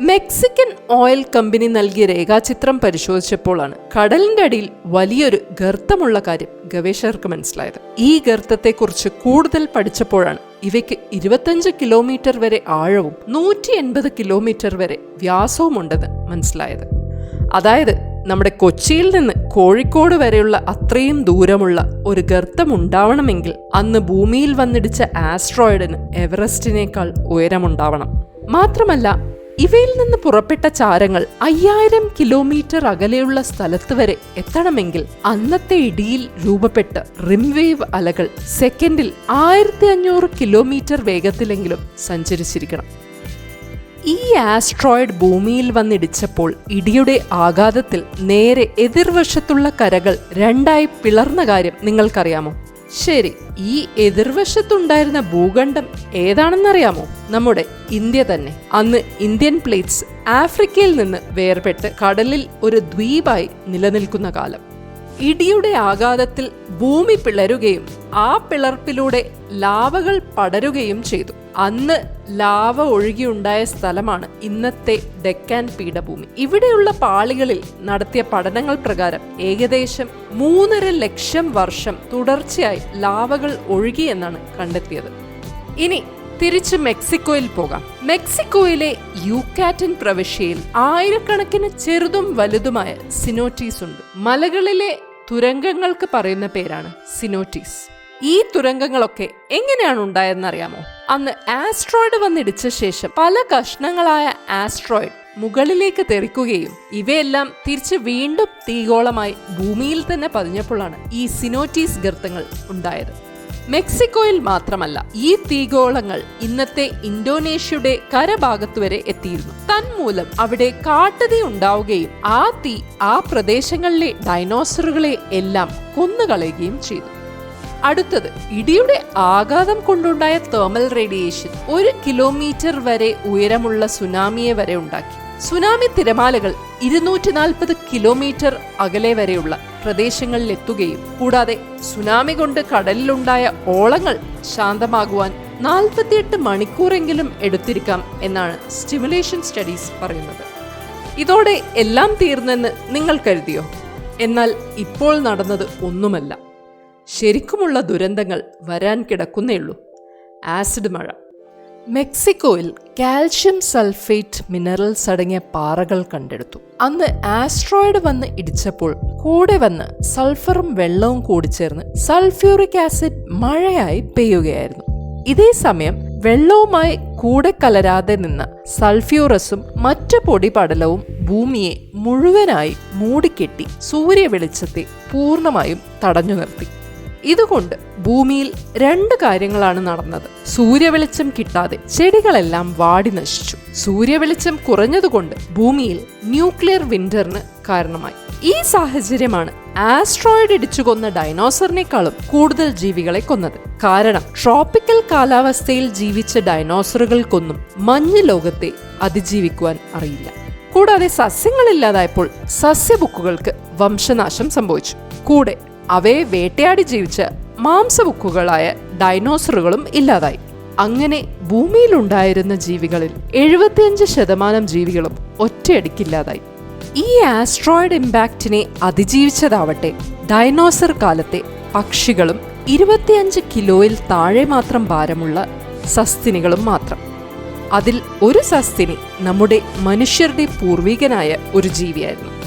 Mexican oil company നൽകിയ രേഖാചിത്രം പരിശോധിച്ചപ്പോഴാണ് കടലിന്റെ അടിയിൽ വലിയൊരു ഗർത്തമുള്ള കാര്യം ഗവേഷകർക്ക് മനസ്സിലായത്. ഈ ഗർത്തത്തെക്കുറിച്ച് കൂടുതൽ പഠിച്ചപ്പോഴാണ് ഇവയ്ക്ക് ഇരുപത്തഞ്ച് കിലോമീറ്റർ വരെ ആഴവും നൂറ്റി എൺപത് കിലോമീറ്റർ വരെ വ്യാസവുമുണ്ടെന്ന് മനസ്സിലായത്. അതായത് നമ്മുടെ കൊച്ചിയിൽ നിന്ന് കോഴിക്കോട് വരെയുള്ള അത്രയും ദൂരമുള്ള ഒരു ഗർത്തം ഉണ്ടാവണമെങ്കിൽ അന്ന് ഭൂമിയിൽ വന്നിടിച്ച ആസ്ട്രോയിഡിന് എവറസ്റ്റിനേക്കാൾ ഉയരമുണ്ടാവണം. മാത്രമല്ല ഇവയിൽ നിന്ന് പുറപ്പെട്ട ചാരങ്ങൾ അയ്യായിരം കിലോമീറ്റർ അകലെയുള്ള സ്ഥലത്ത് വരെ എത്തണമെങ്കിൽ അന്നത്തെ ഇടിയിൽ രൂപപ്പെട്ട റിംവേവ് അലകൾ സെക്കൻഡിൽ ആയിരത്തി അഞ്ഞൂറ് കിലോമീറ്റർ വേഗത്തിലെങ്കിലും സഞ്ചരിച്ചിരിക്കണം. ഈ ആസ്ട്രോയിഡ് ഭൂമിയിൽ വന്നിടിച്ചപ്പോൾ ഇടിയുടെ ആഘാതത്തിൽ നേരെ എതിർവശത്തുള്ള കരകൾ രണ്ടായി പിളർന്ന കാര്യം നിങ്ങൾക്കറിയാമോ? ശരി ഈ എതിർവശത്തുണ്ടായിരുന്ന ഭൂഖണ്ഡം ഏതാണെന്നറിയാമോ? നമ്മുടെ ഇന്ത്യ തന്നെ. അന്ന് ഇന്ത്യൻ പ്ലേറ്റ്സ് ആഫ്രിക്കയിൽ നിന്ന് വേർപെട്ട് കടലിൽ ഒരു ദ്വീപായി നിലനിൽക്കുന്ന കാലം. ഇടിയുടെ ആഘാതത്തിൽ ഭൂമി പിളരുകയും ആ പിളർപ്പിലൂടെ ലാവകൾ പടരുകയും ചെയ്തു. അന്ന് ലാവ ഒഴുകിയുണ്ടായ സ്ഥലമാണ് ഇന്നത്തെ ഡെക്കാൻ പീഠഭൂമി. ഇവിടെയുള്ള പാളികളിൽ നടത്തിയ പഠനങ്ങൾ പ്രകാരം ഏകദേശം മൂന്നര ലക്ഷം വർഷം തുടർച്ചയായി ലാവകൾ ഒഴുകിയെന്നാണ് കണ്ടെത്തിയത്. ഇനി തിരിച്ച് മെക്സിക്കോയിൽ പോകാം. മെക്സിക്കോയിലെ യുക്കാറ്റൻ പ്രവിശ്യയിൽ ആയിരക്കണക്കിന് ചെറുതും വലുതുമായ സിനോറ്റീസ് ഉണ്ട്. മലകളിലെ തുരങ്കങ്ങൾക്ക് പറയുന്ന പേരാണ് സിനോറ്റീസ് ഈ തുരങ്കങ്ങളൊക്കെ എങ്ങനെയാണ് ഉണ്ടായതെന്നറിയാമോ അന്ന് ആസ്ട്രോയിഡ് വന്നിടിച്ച ശേഷം പല കഷ്ണങ്ങളായ ആസ്ട്രോയിഡ് മുകളിലേക്ക് തെറിക്കുകയും ഇവയെല്ലാം തിരിച്ച് വീണ്ടും തീഗോളമായി ഭൂമിയിൽ തന്നെ പതിഞ്ഞപ്പോഴാണ് ഈ സിനോറ്റീസ് ഗർത്തങ്ങൾ ഉണ്ടായത്. മെക്സിക്കോയിൽ മാത്രമല്ല ഈ തീഗോളങ്ങൾ ഇന്നത്തെ ഇന്തോനേഷ്യയുടെ കരഭാഗത്ത് വരെ എത്തിയിരുന്നു. തന്മൂലം അവിടെ കാട്ടുതീ ഉണ്ടാവുകയും ആ തീ ആ പ്രദേശങ്ങളിലെ ഡൈനോസറുകളെ എല്ലാം കൊന്നുകളയുകയും ചെയ്തു. അടുത്തത് ഇടിയുടെ ആഘാതം കൊണ്ടുണ്ടായ തേർമൽ റേഡിയേഷൻ ഒരു കിലോമീറ്റർ വരെ ഉയരമുള്ള സുനാമിയെ വരെ ഉണ്ടാക്കി. സുനാമി തിരമാലകൾ ഇരുന്നൂറ്റി നാൽപ്പത് കിലോമീറ്റർ അകലെ വരെയുള്ള പ്രദേശങ്ങളിൽ എത്തുകയും കൂടാതെ സുനാമി കൊണ്ട് കടലിലുണ്ടായ ഓളങ്ങൾ ശാന്തമാകുവാൻ നാൽപ്പത്തിയെട്ട് മണിക്കൂറെങ്കിലും എടുത്തിരിക്കാം എന്നാണ് സ്റ്റിമുലേഷൻ സ്റ്റഡീസ് പറയുന്നത്. ഇതോടെ എല്ലാം തീർന്നെന്ന് നിങ്ങൾ കരുതിയോ? എന്നാൽ ഇപ്പോൾ നടന്നത് ഒന്നുമല്ല. ശരിക്കുമുള്ള ദുരന്തങ്ങൾ വരാൻ കിടക്കുന്നേയുള്ളൂ ആസിഡ് മഴ. മെക്സിക്കോയിൽ കാൽഷ്യം സൾഫേറ്റ് മിനറൽസ് അടങ്ങിയ പാറകൾ കണ്ടെടുത്തു. അന്ന് ആസ്ട്രോയിഡ് വന്ന് ഇടിച്ചപ്പോൾ കൂടെ വന്ന് സൾഫറും വെള്ളവും കൂടി ചേർന്ന് സൾഫ്യൂറിക് ആസിഡ് മഴയായി പെയ്യുകയായിരുന്നു. ഇതേ സമയം വെള്ളവുമായി കൂടെ കലരാതെ നിന്ന സൾഫ്യൂറസും മറ്റു പൊടിപടലവും ഭൂമിയെ മുഴുവനായി മൂടിക്കെട്ടി സൂര്യ വെളിച്ചത്തെ പൂർണമായും തടഞ്ഞു നിർത്തി ഇതുകൊണ്ട് ഭൂമിയിൽ രണ്ട് കാര്യങ്ങളാണ് നടന്നത്. സൂര്യവെളിച്ചം കിട്ടാതെ ചെടികളെല്ലാം വാടി നശിച്ചു. സൂര്യവെളിച്ചം കുറഞ്ഞതുകൊണ്ട് ഭൂമിയിൽ ന്യൂക്ലിയർ വിന്ററിന് കാരണമായി. ഈ സാഹചര്യമാണ് ആസ്ട്രോയിഡ് ഇടിച്ചു കൊന്ന ഡൈനോസറിനേക്കാളും കൂടുതൽ ജീവികളെ കൊന്നത്. കാരണം ട്രോപ്പിക്കൽ കാലാവസ്ഥയിൽ ജീവിച്ച ഡൈനോസറുകൾക്കൊന്നും മഞ്ഞ് ലോകത്തെ അതിജീവിക്കുവാൻ അറിയില്ല. കൂടാതെ സസ്യങ്ങളില്ലാതായപ്പോൾ സസ്യബുക്കുകൾക്ക് വംശനാശം സംഭവിച്ചു. കൂടെ അവയെ വേട്ടയാടി ജീവിച്ച മാംസവുക്കുകളായ ഡൈനോസറുകളും ഇല്ലാതായി. അങ്ങനെ ഭൂമിയിലുണ്ടായിരുന്ന ജീവികളിൽ എഴുപത്തിയഞ്ച് ശതമാനം ജീവികളും ഒറ്റയടിക്കില്ലാതായി. ഈ ആസ്ട്രോയിഡ് ഇമ്പാക്റ്റിനെ അതിജീവിച്ചതാവട്ടെ ഡൈനോസർ കാലത്തെ പക്ഷികളും ഇരുപത്തിയഞ്ച് കിലോയിൽ താഴെ മാത്രം ഭാരമുള്ള സസ്തിനികളും മാത്രം. അതിൽ ഒരു സസ്തിനി നമ്മുടെ മനുഷ്യരുടെ പൂർവികനായ ഒരു ജീവിയായിരുന്നു.